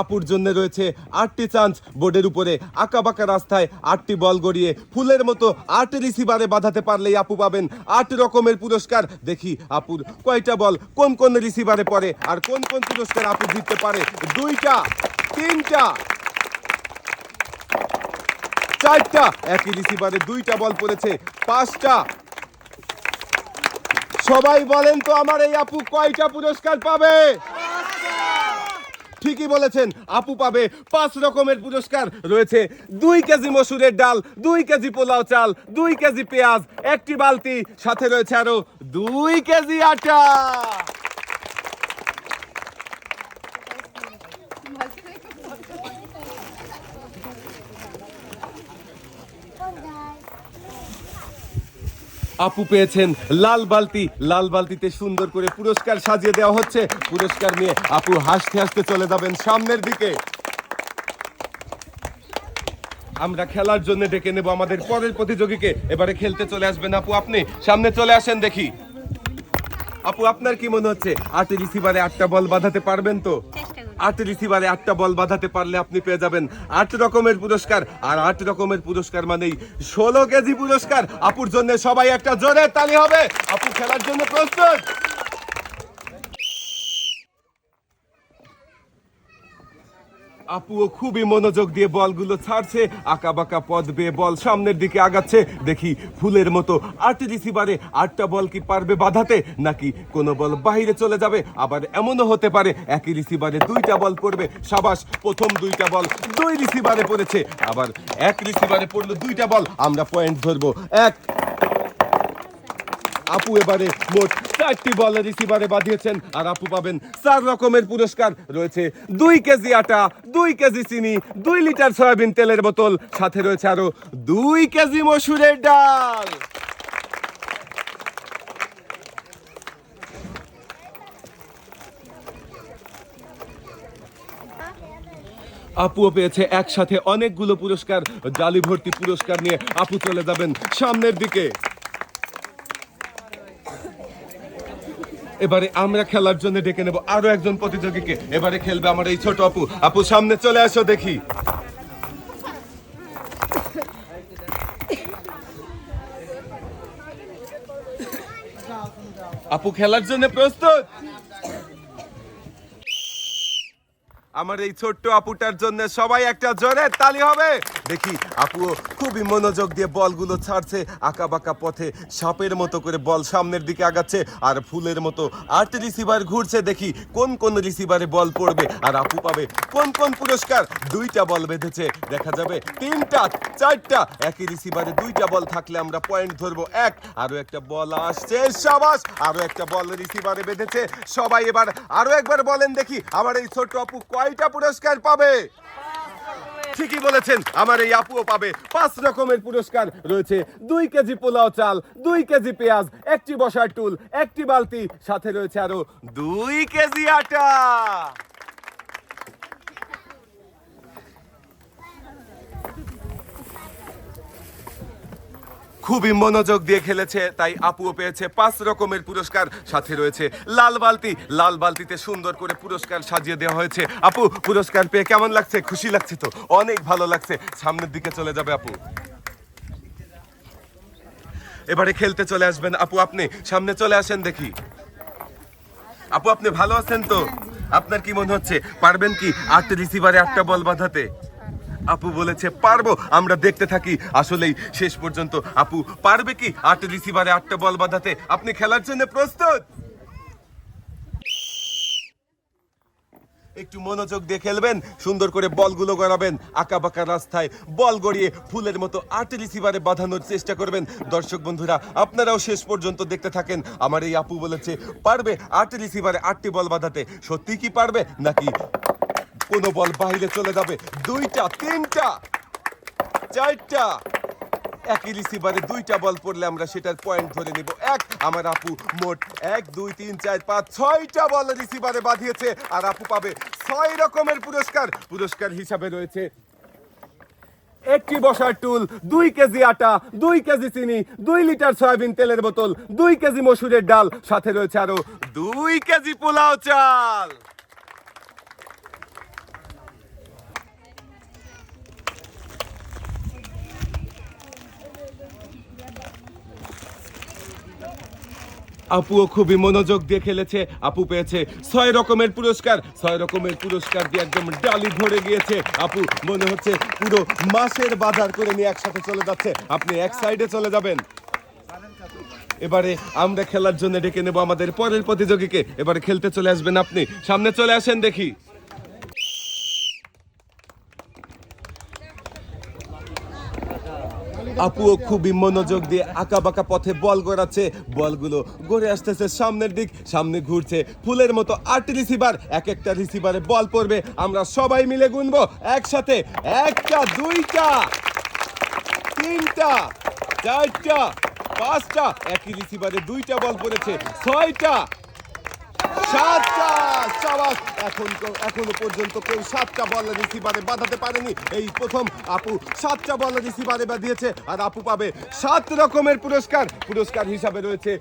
আপুর জন্য রয়েছে আটটি চান্স। বোর্ডের উপরে আঁকা বাঁকা রাস্তায় আটটি বল গড়িয়ে ফুলের মতো আট রিসিভারে বাঁধাতে পারলেই আপু পাবেন আট রকমের পুরস্কার। দেখি আপুর কয়টা বল কোন কোন রিসিভারে পড়ে আর কোন কোন পুরস্কার আপু জিততে পারে। দুইটা, তিনটা, চারটা। একই রিসিভারে দুইটা বল পড়েছে, পাঁচটা। সবাই বলেন তো আমার এই আপু কয়টা পুরস্কার পাবে? ঠিকই বলেছেন, আপু পাবে পাঁচ রকমের পুরস্কার। রয়েছে দুই কেজি মসুরের ডাল, দুই কেজি পোলাও চাল, দুই কেজি পেঁয়াজ, একটি বালতি, সাথে রয়েছে আরও দুই কেজি আটা। আপু পেয়েছেন লাল বালতি। লাল বালতিতে সুন্দর করে পুরস্কার সাজিয়ে দেওয়া হচ্ছে। পুরস্কার নিয়ে আপু হাসতে হাসতে চলে যাবেন সামনের দিকে। আমরা খেলার জন্য ডেকে নেব আমাদের পরের প্রতিযোগীকে। এবারে খেলতে চলে আসবেন আপু আপনি। সামনে চলে আসেন দেখি। আপু, আপনার কি মনে হচ্ছে? আট রিসিভারে আটটা বল বাঁধাতে পারবেন তো? আট রিসিভারে আটটা বল বাঁধাতে পারলে আপনি পেয়ে যাবেন আট রকমের পুরস্কার। আর আট রকমের পুরস্কার মানেই ষোলো কেজি পুরস্কার। আপুর জন্য সবাই একটা জোরে তালি হবে। আপু খেলার জন্য প্রস্তুত। আপুও খুবই মনোযোগ দিয়ে বলগুলো ছাড়ছে আঁকা বাঁকা পথ বেয়ে বল সামনের দিকে আগাচ্ছে। দেখি ফুলের মতো আট রিসিভারে আটটা বল কি পারবে বাঁধাতে, নাকি কোনো বল বাইরে চলে যাবে, আবার এমনও হতে পারে একই রিসিভারে দুইটা বল পড়বে। সাবাস, প্রথম দুইটা বল দুই রিসিভারে পড়েছে, আবার এক রিসিভারে পড়ল দুইটা বল, আমরা পয়েন্ট ধরবো। এক আপু এবারে মোট চারটি বল রিসিভারে বাঁধিয়েছেন, আর আপু পাবেন চার রকমের পুরস্কার। রয়েছে দুই কেজি আটা, দুই কেজি চিনি, দুই লিটার সয়াবিন তেলের বোতল, সাথে রয়েছে আরও দুই কেজি মসুরের ডাল। আপুও পেয়েছে একসাথে অনেকগুলো পুরস্কার। জালি ভর্তি পুরস্কার নিয়ে আপু চলে যাবেন সামনের দিকে। এবারে আমরা খেলার জন্য ডেকে নেব আরও একজন প্রতিযোগীকে। এবারে খেলবে আমার এই ছোট আপু। আপু, সামনে চলে আসো দেখি। আপু, খেলার জন্য প্রস্তুত? আমার এই ছোট্ট আপুটার জন্য সবাই একটা জোরে তালি হবে। দেখি, আপুও খুবই মনোযোগ দিয়ে বলগুলো ছাড়ছে আঁকা বাঁকা পথে সাপের মতো করে বল সামনের দিকে আগাচ্ছে, আর ফুলের মতো আট রিসিভার ঘুরছে। দেখি, কোন কোন রিসিভারে বল পড়বে, আর আপু পাবে কোন কোন পুরস্কার। দুইটা বল বেঁধেছে, দেখা যাবে তিনটা, চারটা। একই রিসিভারে দুইটা বল থাকলে আমরা পয়েন্ট ধরবো এক। আরও একটা বল আসছে, সাবাস! আরও একটা বল রিসিভারে বেঁধেছে। সবাই এবার আরও একবার বলেন দেখি, আমার এই ছোট্ট আপু কয়টা পুরস্কার পাবে। ঠিকই বলেছেন, আমার এই আপুও পাবে। পাঁচ রকমের পুরস্কার রয়েছে। দুই কেজি পোলাও চাল, দুই কেজি পেঁয়াজ, একটি বসার টুল, একটি বালতি, সাথে রয়েছে আরও দুই কেজি আটা। খুবই মনোযোগ দিয়ে খেলেছে, তাই আপুও পেয়েছে পাঁচ রকমের পুরস্কার। সাথে রয়েছে লাল বালতি। লাল বালতিতে সুন্দর করে পুরস্কার সাজিয়ে দেওয়া হয়েছে। আপু, পুরস্কার পেয়ে কেমন লাগছে? খুশি লাগছে তো? অনেক ভালো লাগছে। সামনের দিকে চলে যাবে আপু। এবারে খেলতে চলে আসবেন। আপু, আপনি সামনে চলে আসেন দেখি। আপু, আপনি ভালো আছেন তো? আপনার কি মনে হচ্ছে? পারবেন কি আট রিসিভারে আটটা বল বাঁধাতে? আপু বলেছে পারব, আমরা দেখতে থাকি। আসলেই শেষ পর্যন্ত আপু পারবে কি? আট রিসিভারে আটটা বল বাঁধাতে। আপনি খেলার জন্য প্রস্তুত? একটু মনোযোগ দিয়ে খেলবেন, সুন্দর করে বলগুলো গড়াবেন আঁকা বাঁকা রাস্তায় বল গড়িয়ে ফুলের মতো আট রিসিভারে বাঁধানোর চেষ্টা করবেন। দর্শক বন্ধুরা, আপনারাও শেষ পর্যন্ত দেখতে থাকেন। আমার এই আপু বলেছে, পারবে আট রিসিভারে আটটি বল বাঁধাতে। সত্যি কি পারবে নাকি কোনো বল বাইরে চলে যাবে। দুইটা, তিনটা, চারটা। একই রিসিভারে দুইটা বল পড়লে আমরা সেটার পয়েন্ট ধরে নিব। এক, আমার আপু মোট এক, দুই, তিন, চার, পাঁচ, ছয়টা বল রিসিভারে বাঁধিয়েছে। আর আপু পাবে ছয় রকমের পুরস্কার। পুরস্কার হিসাবে রয়েছে একটি বসার টুল, দুই কেজি আটা, দুই কেজি চিনি, দুই লিটার সয়াবিন তেলের বোতল, দুই কেজি মসুরের ডাল, সাথে রয়েছে আরও দুই কেজি পোলাও চাল। আপুও খুবই মনোযোগ দিয়ে খেলেছে, আপু পেয়েছে ছয় রকমের পুরস্কার, ছয় রকমের পুরস্কার দিয়ে একদম ডালি ভরে গিয়েছে। আপু, মনে হচ্ছে পুরো মাসের বাজার করে নিয়ে একসাথে চলে যাচ্ছে। আপনি এক সাইডে চলে যাবেন। এবারে আমরা খেলার জন্য ডেকে নেব আমাদের পরের প্রতিযোগীকে। এবারে খেলতে চলে আসবেন আপনি। সামনে চলে আসেন দেখি। আপুও খুবই মনোযোগ দিয়ে আঁকা বাঁকা পথে বল গড়াচ্ছে। বলগুলো গড়ে আসতেছে সামনের দিক, সামনে ঘুরছে। ফুলের মতো আট রিসিভার এক একটা রিসিভারে বল পড়বে। আমরা সবাই মিলে গুনবো, একসাথে একটা, দুইটা, তিনটা, চারটা, পাঁচটা। একই রিসিভারে দুইটা বল পড়েছে, ছয়টা। সাবাস এখন এখনও পর্যন্ত কেউ সাতটা বল রিসিভারে বাঁধাতে পারেনি। এই প্রথম আপু সাতটা বল রিসিভারে বাঁধিয়েছে আর আপু পাবে সাত রকমের পুরস্কার। পুরস্কার হিসাবে রয়েছে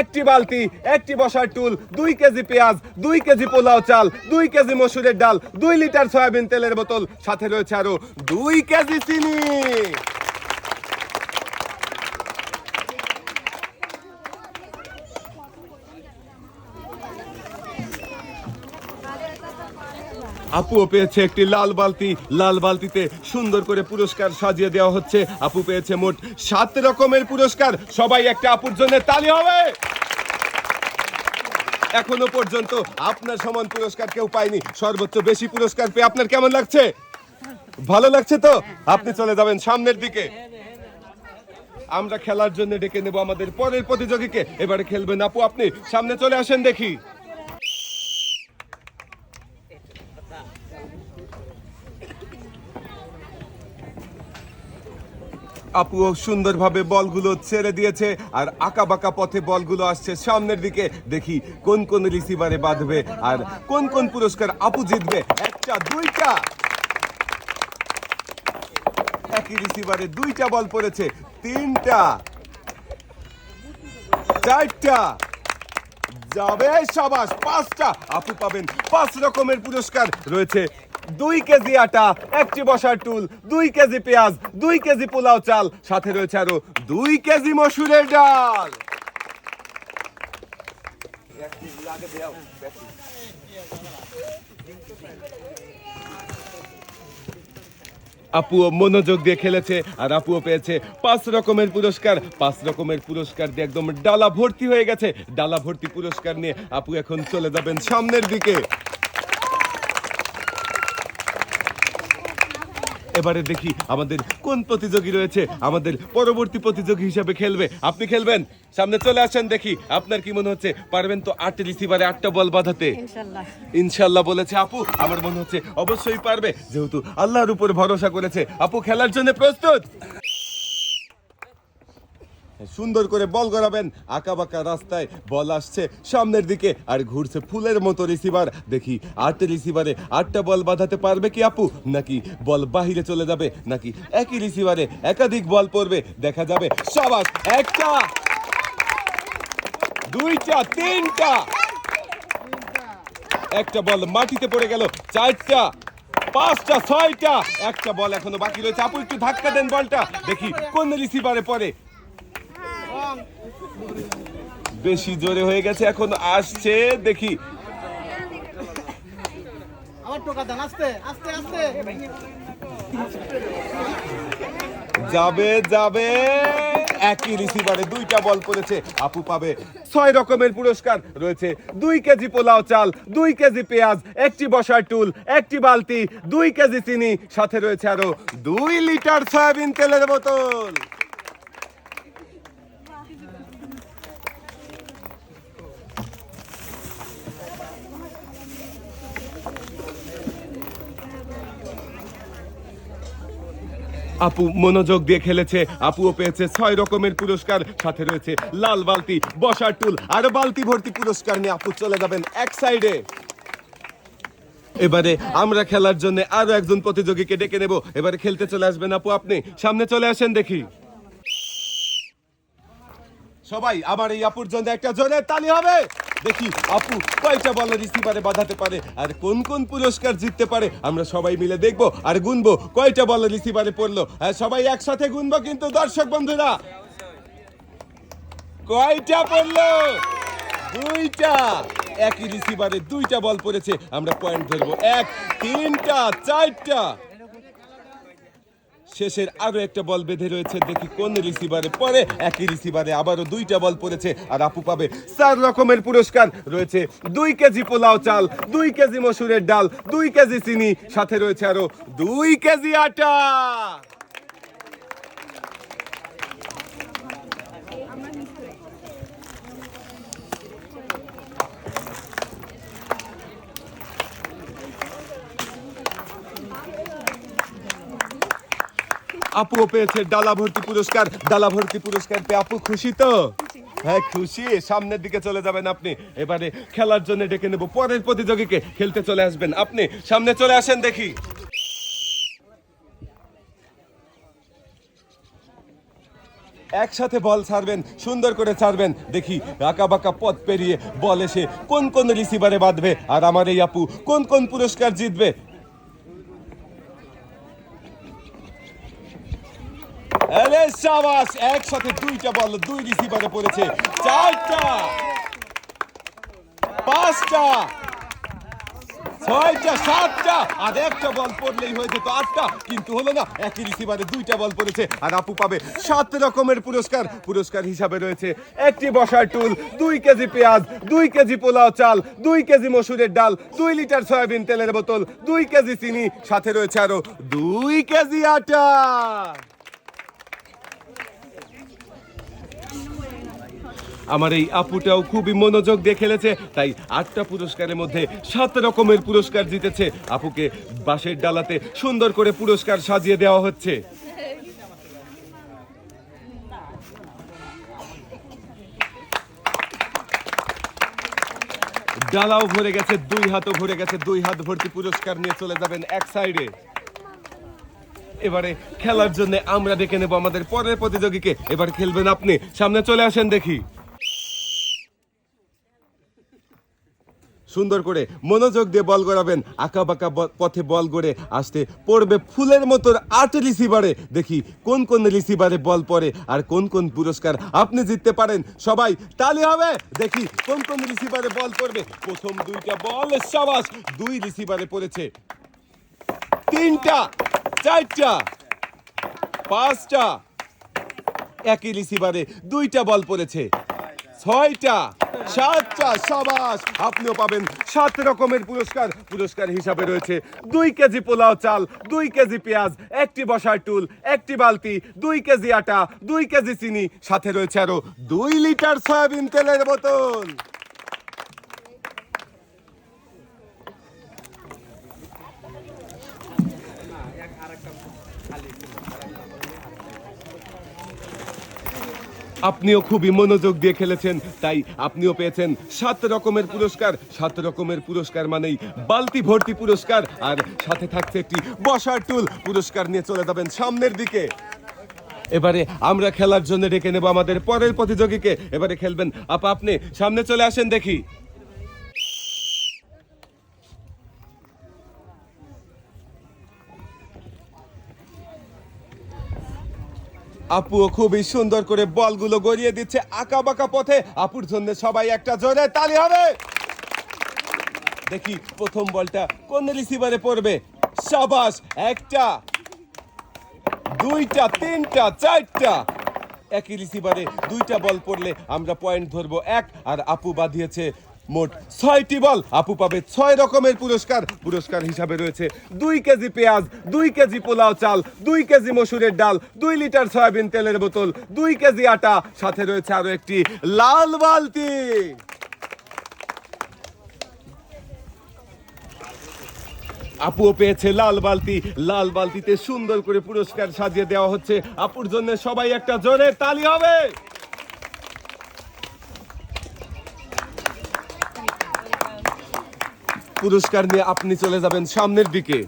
একটি বালতি, একটি বসার টুল, দুই কেজি পেঁয়াজ, দুই কেজি পোলাও চাল, দুই কেজি মসুরের ডাল, দুই লিটার সয়াবিন তেলের বোতল। সাথে রয়েছে আরও দুই কেজি চিনি। আপুও পেয়েছে একটি লাল বালতি। লাল বালতিতে সুন্দর করে পুরস্কার সাজিয়ে দেওয়া হচ্ছে। আপু পেয়েছে মোট সাত রকমের পুরস্কার। সবাই একটা আপুর জন্য তালি হবে। এখনও পর্যন্ত আপনার সমান পুরস্কার কেউ পায়নি। সর্বোচ্চ বেশি পুরস্কার পেয়ে আপনার কেমন লাগছে? ভালো লাগছে তো? আপনি চলে যাবেন সামনের দিকে। আমরা খেলার জন্য ডেকে নেব আমাদের পরের প্রতিযোগীকে। এবারে খেলবেন আপু, আপনি সামনে চলে আসেন দেখি। আপুও সুন্দরভাবে বলগুলো ছেড়ে দিয়েছে আর আঁকা বাঁকা পথে বলগুলো আসছে সামনের দিকে। দেখি কোন কোন রিসিভারে বাঁধবে আর কোন কোন পুরস্কার আপু জিতবে। একটা, দুইটা। একই রিসিভারে দুইটা বল পড়েছে, তিনটা। চারটা। যাবে সাবাস, পাঁচটা। আপু পাবেন পাঁচ রকমের পুরস্কার রয়েছে। দুই কেজি আটা, একটি বসার টুল, দুই কেজি পেঁয়াজ, দুই কেজি পোলাও চাল, সাথে রয়েছে আরও দুই কেজি মসুরের ডাল। আপুও মনোযোগ দিয়ে খেলেছে আর আপুও পেয়েছে পাঁচ রকমের পুরস্কার। পাঁচ রকমের পুরস্কার দিয়ে একদম ডালা ভর্তি হয়ে গেছে। ডালা ভর্তি পুরস্কার নিয়ে আপু এখন চলে যাবেন সামনের দিকে। এবারে দেখি আমাদের কোন প্রতিযোগী রয়েছে আমাদের পরবর্তী প্রতিযোগী হিসাবে খেলবে। আপনি খেলবেন? সামনে চলে আসেন দেখি আপনার কি মনে হচ্ছে? পারবেন তো আট রিসিভারে আটটা বল বাঁধাতে? ইনশাল্লাহ। ইনশাল্লাহ বলেছে আপু আমার মনে হচ্ছে অবশ্যই পারবে। যেহেতু আল্লাহর উপর ভরসা করেছে। আপু খেলার জন্য প্রস্তুত? সুন্দর করে বল গড়াবেন। আঁকা বাঁকা রাস্তায় বল আসছে সামনের দিকে আর ঘুরছে ফুলের মতো রিসিভার দেখি আটটা রিসিভারে আটটা বল বাঁধাতে পারবে কি আপু? নাকি বল বাহিরে চলে যাবে? নাকি একই রিসিভারে একাধিক বল পড়বে? দেখা যাবে। সবাস, একটা। দুইটা, তিনটা। একটা বল মাটিতে পড়ে গেল, চারটা। পাঁচটা, ছয়টা। একটা বল এখনও বাকি রয়েছে। আপু, একটু ধাক্কা দেন বলটা। দেখি কোন রিসিভারে পড়ে। বেশি জোরে হয়ে গেছে এখন আসছে দেখি। যাবে যাবে। একই রিসিভারে দুইটা বল পড়েছে আপু পাবে ছয় রকমের পুরস্কার রয়েছে। দুই কেজি পোলাও চাল দুই কেজি পেঁয়াজ একটি বসার টুল একটি বালতি দুই কেজি চিনি সাথে রয়েছে আরও দুই লিটার সয়াবিন তেলের বোতল। আপু মনোযোগ দিয়ে খেলেছে। আপুও পেয়েছে ছয় রকমের পুরস্কার, সাথে রয়েছে লাল বালতি, বসার টুল আর বালতি ভর্তি পুরস্কার নিয়ে আপু চলে যাবেন এক সাইডে এবারে আমরা খেলার জন্য আরও একজন প্রতিযোগীকে ডেকে নেব। এবারে খেলতে চলে আসবেন আপু আপনি। সামনে চলে আসেন দেখি। সবাই, আমার এই আপুর জন্য একটা জোরে তালি হবে। দেখি আপু কয়টা বল রিসিভারে বাঁধাতে পারে, আর কোন কোন পুরস্কার জিততে পারে, আমরা সবাই মিলে দেখব আর গুনবো, কয়টা বল রিসিভারে পড়ল আর সবাই একসাথে গুনবো কিন্তু দর্শক বন্ধুরা। কয়টা পড়ল? দুইটা। একই রিসিভারে দুইটা বল পড়েছে, আমরা পয়েন্ট ধরবো। এক, তিনটা, চারটা। শেষের আরও একটা বল বেঁধে রয়েছে। দেখি কোন রিসিভারে পরে একই রিসিভারে আবারও দুইটা বল পড়েছে। আর আপু পাবে চার রকমের পুরস্কার। রয়েছে দুই কেজি পোলাও চাল, দুই কেজি মসুরের ডাল, দুই কেজি চিনি, সাথে রয়েছে আরও দুই কেজি আটা। আপুও পেয়েছে ডালা ভর্তি পুরস্কার। ডালা ভর্তি পুরস্কার পেয়ে আপু খুশি তো? হ্যাঁ খুশি। সামনের দিকে চলে যাবেন আপনি। এবারে খেলার জন্য ডেকে নেব। পরের প্রতিযোগীকে খেলতে চলে আসবেন। আপনি সামনে চলে আসেন দেখি। একসাথে বল ছাড়বেন, সুন্দর করে ছাড়বেন। দেখি আঁকা বাঁকা পথ পেরিয়ে বল এসে কোন কোন রিসিভারে বাঁধবে। আর আমার এই আপু কোন কোন পুরস্কার জিতবে আরে সাবাস একসাথে দুইটা বল, দুই রিসিভারে পড়েছে। চারটা, পাঁচটা, ছয়টা, সাতটা, আর একটা বল পড়লেই আটটা। কিন্তু হলো না, একই রিসিভারে দুইটা বল পড়েছে, আর আপু পাবে সাত রকমের পুরস্কার। পুরস্কার হিসাবে রয়েছে একটি বসার টুল, দুই কেজি পেঁয়াজ, দুই কেজি পোলাও চাল, দুই কেজি মসুরের ডাল, দুই লিটার সয়াবিন তেলের বোতল, দুই কেজি চিনি, সাথে রয়েছে আরও দুই কেজি আটা। আমার এই আপুটাও খুবই মনোযোগ দিয়ে খেলেছে, তাই আটটা পুরস্কারের মধ্যে সাত রকমের পুরস্কার জিতেছে। আপুকে বাঁশের ডালাতে সুন্দর করে পুরস্কার সাজিয়ে দেওয়া হচ্ছে। ডালাও ভরে গেছে, দুই হাতও ভরে গেছে, দুই হাত ভর্তি পুরস্কার নিয়ে চলে যাবেন এক সাইডে। এবারে খেলার জন্য আমরা ডেকে নেব আমাদের পরের প্রতিযোগীকে। এবার খেলবেন আপনি। সামনে চলে আসেন দেখি। সুন্দর করে মনোযোগ দিয়ে বল গড়াবেন আঁকা বাঁকা পথে বল গড়ে আসতে পড়বে ফুলের মতো আট রিসিভারে দেখি কোন কোন রিসিভারে বল পড়ে আর কোন কোন পুরস্কার আপনি জিততে পারেন। সবাই তালি হবে। দেখি কোন কোন রিসিভারে বল পড়বে। প্রথম দুইটা বল, সাবাস, দুই রিসিভারে পড়েছে। তিনটা, চারটা, পাঁচটা, একই রিসিভারে দুইটা বল পড়েছে। ছয়টা, সাতটা, সাবাস। আপনিও পাবেন সাত রকমের পুরস্কার। পুরস্কার হিসাবে রয়েছে দুই কেজি পোলাও চাল, দুই কেজি পেঁয়াজ, একটি বসার টুল, একটি বালতি, দুই কেজি আটা, দুই কেজি চিনি। সাথে রয়েছে আরও দুই লিটার সয়াবিন তেলের বোতল। আপনিও খুবই মনোযোগ দিয়ে খেলেছেন, তাই আপনিও পেয়েছেন সাত রকমের পুরস্কার। সাত রকমের পুরস্কার মানেই বালতি ভর্তি পুরস্কার, আর সাথে থাকছে একটি বসার টুল। পুরস্কার নিয়ে চলে যাবেন সামনের দিকে। এবারে আমরা খেলার জন্য ডেকে নেব আমাদের পরের প্রতিযোগীকে। এবারে খেলবেন আপা আপনি, সামনে চলে আসেন দেখি। আপুও খুবই সুন্দর করে বলগুলো গড়িয়ে দিচ্ছে আঁকা বাঁকা পথে। আপুর জন্য সবাই একটা জোরে তালি হবে। দেখি প্রথম বলটা কোন রিসিভারে পড়বে? সাবাস, একটা, দুইটা, তিনটা, চারটা। একই রিসিভারে দুইটা বল পড়লে আমরা পয়েন্ট ধরবো এক, আর আপু বাঁধিয়েছে মোট ছয়টি বল। আপু পাবে ছয় রকমের পুরস্কার। পুরস্কার হিসাবে রয়েছে দুই কেজি পেঁয়াজ, দুই কেজি পোলাও চাল, দুই কেজি মসুরের ডাল, দুই লিটার সয়াবিন তেলের বোতল, দুই কেজি আটা। সাথে রয়েছে আরও একটি লাল বালতি। আপুও পেয়েছে লাল বালতি। লাল বালতিতে সুন্দর করে পুরস্কার সাজিয়ে দেওয়া হচ্ছে। আপুর জন্য সবাই একটা জোরে তালি হবে। পুরস্কার নিয়ে আপনি চলে যাবেন সামনের দিকে।